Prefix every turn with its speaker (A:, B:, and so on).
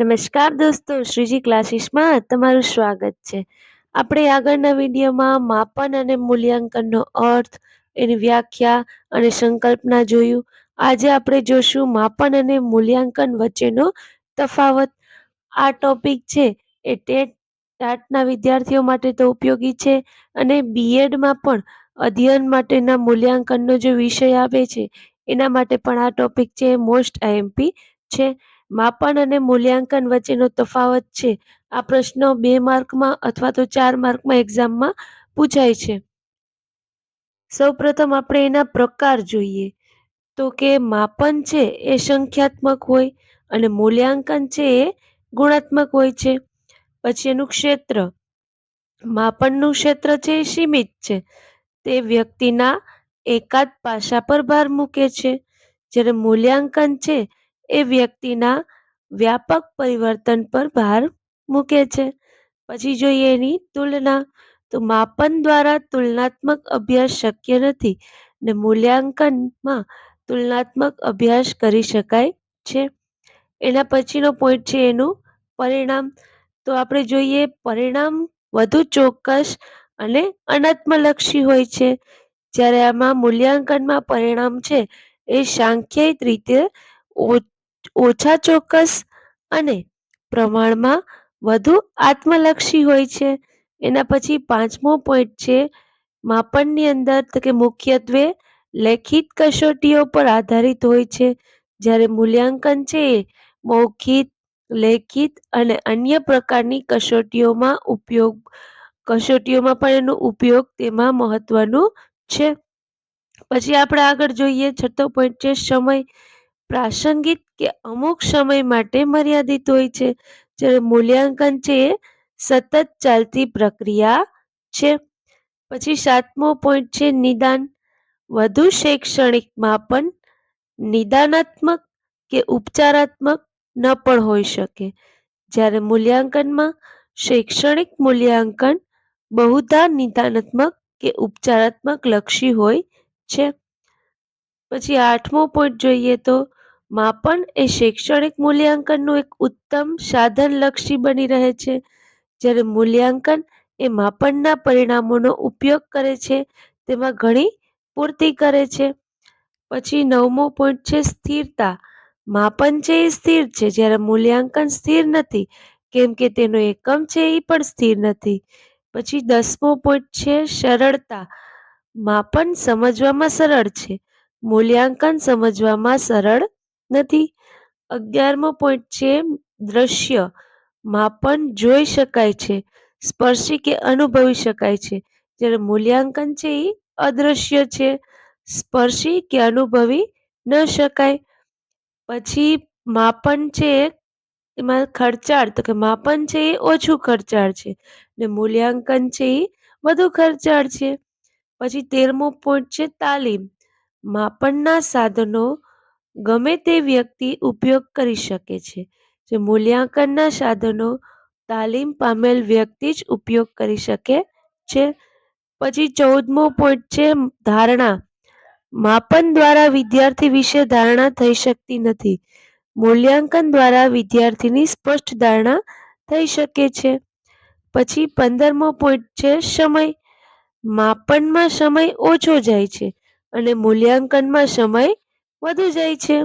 A: નમસ્કાર દોસ્તો, શ્રીજી ક્લાસીસમાં તમારું સ્વાગત છે. આપણે આગળના વિડીયોમાં માપન અને મૂલ્યાંકનનો અર્થ, એની વ્યાખ્યા અને સંકલ્પના જોયું. આજે આપણે જોશું માપન અને મૂલ્યાંકન વચ્ચેનો તફાવત. આ ટોપિક છે એ ટેટ ટાટના વિદ્યાર્થીઓ માટે તો ઉપયોગી છે અને બીએડમાં પણ અધ્યયન માટેના મૂલ્યાંકનનો જે વિષય આવે છે, એના માટે પણ આ ટોપિક છે મોસ્ટ આઈએમપી છે. માપન અને મૂલ્યાંકન વચ્ચેનો તફાવત છે. આ પ્રશ્નો બે માર્કમાં અથવા તો ચાર માર્કમાં એક્ઝામમાં પૂછાય છે. સૌપ્રથમ આપણે એના પ્રકાર જોઈએ. તો કે માપન છે એ સંખ્યાત્મક હોય અને મૂલ્યાંકન છે એ ગુણાત્મક હોય છે. પછી એનું ક્ષેત્ર. માપનનું ક્ષેત્ર છે એ સીમિત છે. તે વ્યક્તિના એકાદ પાસા પર ભાર મૂકે છે. જ્યારે મૂલ્યાંકન છે એ વ્યક્તિના વ્યાપક પરિવર્તન પર ભાર મૂકે છે. પછી જોઈએ એની તુલના. તો માપન દ્વારા તુલનાત્મક અભ્યાસ શક્ય નથી ને મૂલ્યાંકનમાં તુલનાત્મક અભ્યાસ કરી શકાય છે. એના પછીનો પોઈન્ટ છે એનું પરિણામ. તો આપણે જોઈએ પરિણામ વધુ ચોક્કસ અને અનાત્મલક્ષી હોય છે. જ્યારે આમાં મૂલ્યાંકનમાં પરિણામ છે એ સાંખ્યિત રીતે ઓછા ચોક્કસ અને પ્રમાણમાં વધુ આત્મલક્ષી હોય છે. એના પછી પાંચમો પોઈન્ટ છે, માપનની અંદર તો કે મુખ્યત્વે લેખિત કસોટીઓ પર આધારિત હોય છે. જ્યારે મૂલ્યાંકન છે એ મૌખિક, લેખિત અને અન્ય પ્રકારની કસોટીઓમાં ઉપયોગ, કસોટીઓમાં પણ એનો ઉપયોગ તેમાં મહત્વનું છે. પછી આપણે આગળ જોઈએ, છઠ્ઠો પોઈન્ટ છે, સમય. પ્રાસંગિક કે અમુક સમય માટે મર્યાદિત હોય છે. જ્યારે મૂલ્યાંકન છે એ સતત ચાલતી પ્રક્રિયા છે. પછી સાતમો પોઈન્ટ છે નિદાન. વધુ શૈક્ષણિક માપન નિદાનાત્મક કે ઉપચારાત્મક ન પણ હોઈ શકે. જ્યારે મૂલ્યાંકનમાં શૈક્ષણિક મૂલ્યાંકન બહુધા નિદાનાત્મક કે ઉપચારાત્મક લક્ષી હોય છે. પછી આઠમો પોઈન્ટ જોઈએ તો માપન એ શૈક્ષણિક મૂલ્યાંકનનું એક ઉત્તમ સાધનલક્ષી બની રહે છે. જ્યારે મૂલ્યાંકન એ માપનના પરિણામોનો ઉપયોગ કરે છે, તેમાં ઘણી પૂર્તિ કરે છે. પછી નવમો પોઈન્ટ છે સ્થિરતા. માપન છે એ સ્થિર છે, જ્યારે મૂલ્યાંકન સ્થિર નથી, કેમ કે તેનો એકમ છે એ પણ સ્થિર નથી. પછી દસમો પોઈન્ટ છે સરળતા. માપન સમજવામાં સરળ છે. મૂલ્યાંકન સમજવામાં સરળ નથી. અગિયારમો પોઈન્ટ છે, દ્રશ્ય. માપન જોઈ શકાય છે, સ્પર્શી કે અનુભવી શકાય છે. જ્યારે મૂલ્યાંકન છે એ અદ્રશ્ય છે, સ્પર્શી કે અનુભવી ન શકાય. પછી માપન છે એમાં ખર્ચાળ, તો કે માપન છે એ ઓછું ખર્ચાળ છે. ને મૂલ્યાંકન છે એ વધુ ખર્ચાળ છે. પછી તેરમો પોઈન્ટ છે તાલીમ. માપનના સાધનો ગમે તે વ્યક્તિ ઉપયોગ કરી શકે છે. જે મૂલ્યાંકનના સાધનો, તાલીમ પામેલ વ્યક્તિ જ ઉપયોગ કરી શકે છે. પછી ચૌદમો પોઈન્ટ છે, ધારણા. માપન દ્વારા વિદ્યાર્થી વિશે ધારણા થઈ શકતી નથી. મૂલ્યાંકન દ્વારા વિદ્યાર્થીની સ્પષ્ટ ધારણા થઈ શકે છે. પછી પંદરમો પોઈન્ટ છે, સમય. માપનમાં સમય ઓછો જાય છે અને મૂલ્યાંકનમાં સમય વધુ જાય છે